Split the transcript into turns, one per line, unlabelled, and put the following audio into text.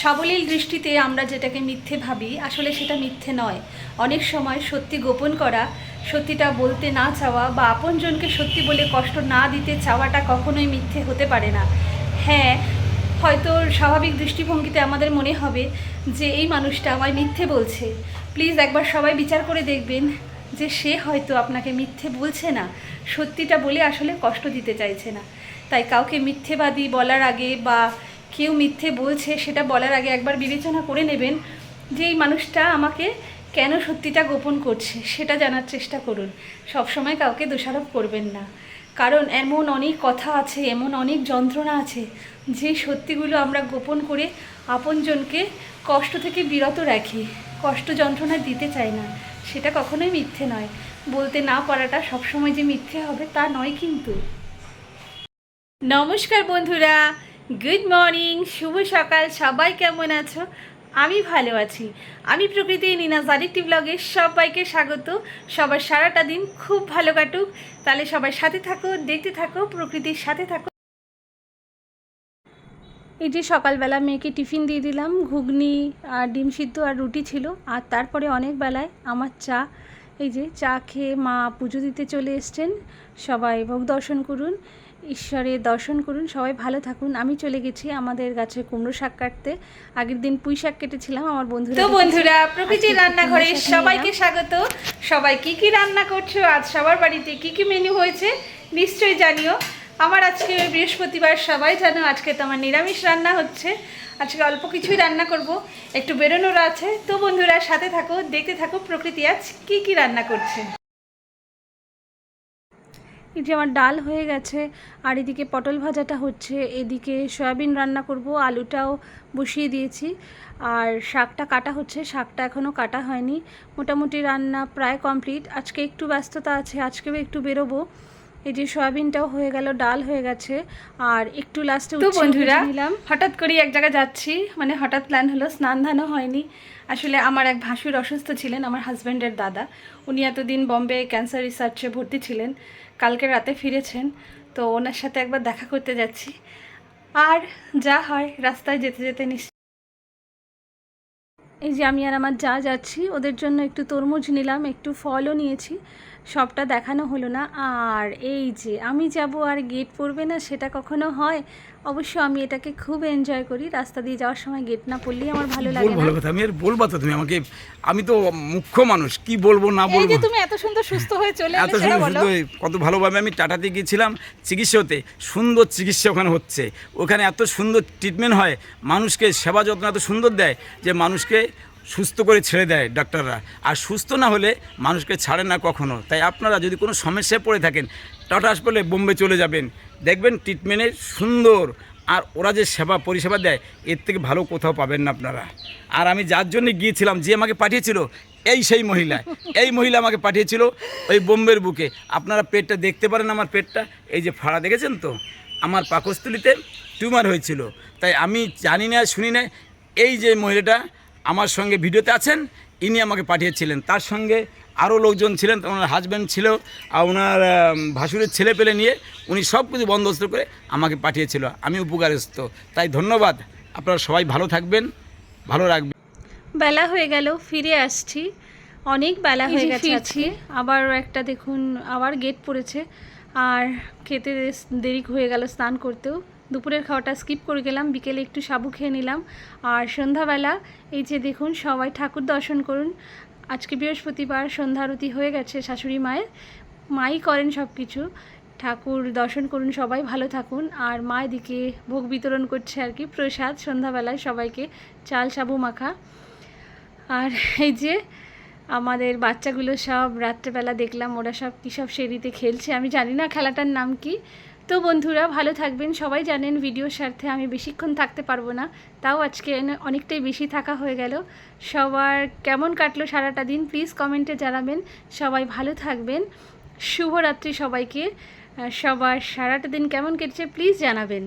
সাবলীল দৃষ্টিতে আমরা যেটাকে মিথ্যে ভাবি, আসলে সেটা মিথ্যে নয়। অনেক সময় সত্যি গোপন করা, সত্যিটা বলতে না চাওয়া বা আপনজনকে সত্যি বলে কষ্ট না দিতে চাওয়াটা কখনোই মিথ্যে হতে পারে না। হ্যাঁ হয়তো স্বাভাবিক দৃষ্টিভঙ্গিতে আমাদের মনে হবে যে এই মানুষটা আমায় মিথ্যে বলছে। প্লিজ একবার সবাই বিচার করে দেখবেন যে সে হয়তো আপনাকে মিথ্যে বলছে না, সত্যিটা বলে আসলে কষ্ট দিতে চাইছে না। তাই কাউকে মিথ্যেবাদী বলার আগে বা কেউ মিথ্যে বলছে, সেটা বলার আগে একবার বিবেচনা করে নেবেন যে এই মানুষটা আমাকে কেন সত্যিটা গোপন করছে, সেটা জানার চেষ্টা করুন। সবসময় কাউকে দোষারোপ করবেন না। কারণ এমন অনেক কথা আছে, এমন অনেক যন্ত্রণা আছে, যে সত্যিগুলো আমরা গোপন করে আপনজনকে কষ্ট থেকে বিরত রাখি, কষ্ট যন্ত্রণা দিতে চাই না। সেটা কখনোই মিথ্যে নয়। বলতে না পারাটা সবসময় যে মিথ্যে হবে তা নয় কিন্তু। নমস্কার বন্ধুরা। গুড মর্নিং শুভ সকাল, সবাই কেমন আছো? আমি ভালো আছি। আমি প্রকৃতি নিনাজ আরেকটি ব্লগে সবাইকে স্বাগত। সবার সারাটা দিন খুব ভালো কাটুক। তাহলে সবাই সাথে থাকো, দেখতে থাকো, প্রকৃতির সাথে থাকো। এই যে সকালবেলা মেয়েকে টিফিন দিয়ে দিলাম, ঘুগনি আর ডিম সিদ্ধ আর রুটি ছিল। আর তারপরে অনেক বেলায় আমার চা, এই যে চা খেয়ে মা পুজো দিতে চলে এসছেন। সবাই ভোগ দর্শন করুন। ঈশ্বরের দর্শন করুন সবাই ভালো থাকুন। আমি চলে গেছি আমাদের গাছে কুমড়ো শাক কাটতে। আগের দিন পুঁই শাক কেটেছিলাম আমার বন্ধুরা তো বন্ধুরা প্রকৃতির রান্নাঘরে সবাইকে স্বাগত। সবাই কি কি রান্না করছ? আজ সবার বাড়িতে কি কি মেনু হয়েছে? নিশ্চয়ই জানিও। আমার আজকে বৃহস্পতিবার সবাই জানো আজকে তো আমার নিরামিষ রান্না হচ্ছে। আজকে অল্প কিছুই রান্না করব একটু বেরোনোর আছে। তো বন্ধুরা সাথে থাকো দেখতে থাকো প্রকৃতি আজ কি কি রান্না করছে। এই যে আমার ডাল হয়ে গেছে, আর এদিকে পটল ভাজাটা হচ্ছে, এদিকে সয়াবিন রান্না করব, আলুটাও বসিয়ে দিয়েছি, আর শাকটা কাটা হচ্ছে, শাকটা এখনও কাটা হয়নি, মোটামুটি রান্না প্রায় কমপ্লিট, আজকে একটু ব্যস্ততা আছে, আজকেও একটু বেরোবো এই যে সয়াবিনটাও হয়ে গেল ডাল হয়ে গেছে। আর একটু লাস্টে তো বন্ধুরা নিলাম হঠাৎ করে এক জায়গায় যাচ্ছি মানে হঠাৎ প্ল্যান হলো স্নান ধানও হয়নি। আসলে আমার এক ভাসুর অসুস্থ ছিলেন আমার হাজব্যান্ডের দাদা। উনি এতদিন বম্বে ক্যান্সার রিসার্চে ভর্তি ছিলেন কালকে রাতে ফিরেছেন। তো ওনার সাথে একবার দেখা করতে যাচ্ছি। আর যা হয় রাস্তায় যেতে যেতে নিশ্চয় এই যে আমি আর আমার যা যাচ্ছি ওদের জন্য একটু তরমুজ নিলাম একটু ফলও নিয়েছি। সবটা দেখানো হলো না। আর এই যে আমি যাব আর গেট পড়বে না সেটা কখনো হয়? অবশ্য আমি এটাকে খুব এনজয় করি। রাস্তা দিয়ে যাওয়ার সময় গেট না পড়লেই আমার ভালো লাগে
ভালো কথা আমি আর বলবা তো তুমি আমাকে আমি তো মুখ্য মানুষ কি বলব না বলব এই
যে তুমি এত সুন্দর সুস্থ হয়ে চলে
এত সুন্দর কত ভালোভাবে আমি টাটাতে গিয়েছিলাম চিকিৎসা হতে সুন্দর চিকিৎসা ওখানে হচ্ছে। ওখানে এত সুন্দর ট্রিটমেন্ট হয় মানুষকে সেবা যত্ন এত সুন্দর দেয় যে মানুষকে সুস্থ করে ছেড়ে দেয় ডাক্তাররা। আর সুস্থ না হলে মানুষকে ছাড়ে না কখনো। তাই আপনারা যদি কোনো সমস্যায় পড়ে থাকেন, টাটা হাসপাতালে বোম্বে চলে যাবেন। দেখবেন ট্রিটমেন্টে সুন্দর। আর ওরা যে সেবা, পরিষেবা দেয়, এর থেকে ভালো কোথাও পাবেন না আপনারা। আর আমি যার জন্য গিয়েছিলাম, যে আমাকে পাঠিয়েছিল, এই সেই মহিলা। এই মহিলা আমাকে পাঠিয়েছিল ওই বোম্বের বুকে। আপনারা পেটটা দেখতে পারেন আমার পেটটা। এই যে ফাড়া দেখেছেন তো? আমার পাকস্থলিতে টিউমার হয়েছিল। তাই আমি জানি না, শুনি না, এই যে মহিলাটা আমার সঙ্গে ভিডিওতে আছেন ইনি আমাকে পাঠিয়েছিলেন। তার সঙ্গে আরও লোকজন ছিলেন ওনার হাজব্যান্ড ছিল আর ওনার ভাসুরের ছেলে পেলে নিয়ে উনি সব কিছু বন্দোবস্ত করে আমাকে পাঠিয়েছিল। আমি উপকারস্থ। তাই ধন্যবাদ। আপনারা সবাই ভালো থাকবেন ভালো রাখবেন।
বেলা হয়ে গেল ফিরে আসছি। অনেক বেলা হয়ে গেছে আজকে। আবার একটা দেখুন আবার গেট পড়েছে। আর খেতে দেরি হয়ে গেল স্নান করতেও। দুপুরের খাওয়াটা স্কিপ করে গেলাম, বিকেলে একটু সাবু খেয়ে নিলাম। আর সন্ধ্যাবেলা এই যে দেখুন, সবাই ঠাকুর দর্শন করুন। আজকে বৃহস্পতিবার, সন্ধ্যা আরতি হয়ে গেছে শাশুড়ি মায়ের। মাই করেন সব কিছু ঠাকুর দর্শন করুন সবাই, ভালো থাকুন। আর মা এদিকে ভোগ বিতরণ করছে আর কি, প্রসাদ। সন্ধ্যাবেলায় সবাইকে চাল, সাবু, মাখা। আর এই যে আমাদের বাচ্চাগুলো সব রাত্রেবেলা দেখলাম, ওরা সব কী সব সেরিতে খেলছে। আমি জানি না খেলাটার নাম কি। তো বন্ধুরা, ভালো থাকবেন। সবাই জানেন ভিডিওর স্বার্থে আমি বেশিক্ষণ থাকতে পারব না। তাও আজকে অনেকটাই বেশি থাকা হয়ে গেল। সবার কেমন কাটলো সারাটা দিন প্লিজ কমেন্টে জানাবেন। সবাই ভালো থাকবেন। শুভরাত্রি সবাইকে। সবার সারাটা দিন কেমন কেটেছে প্লিজ জানাবেন।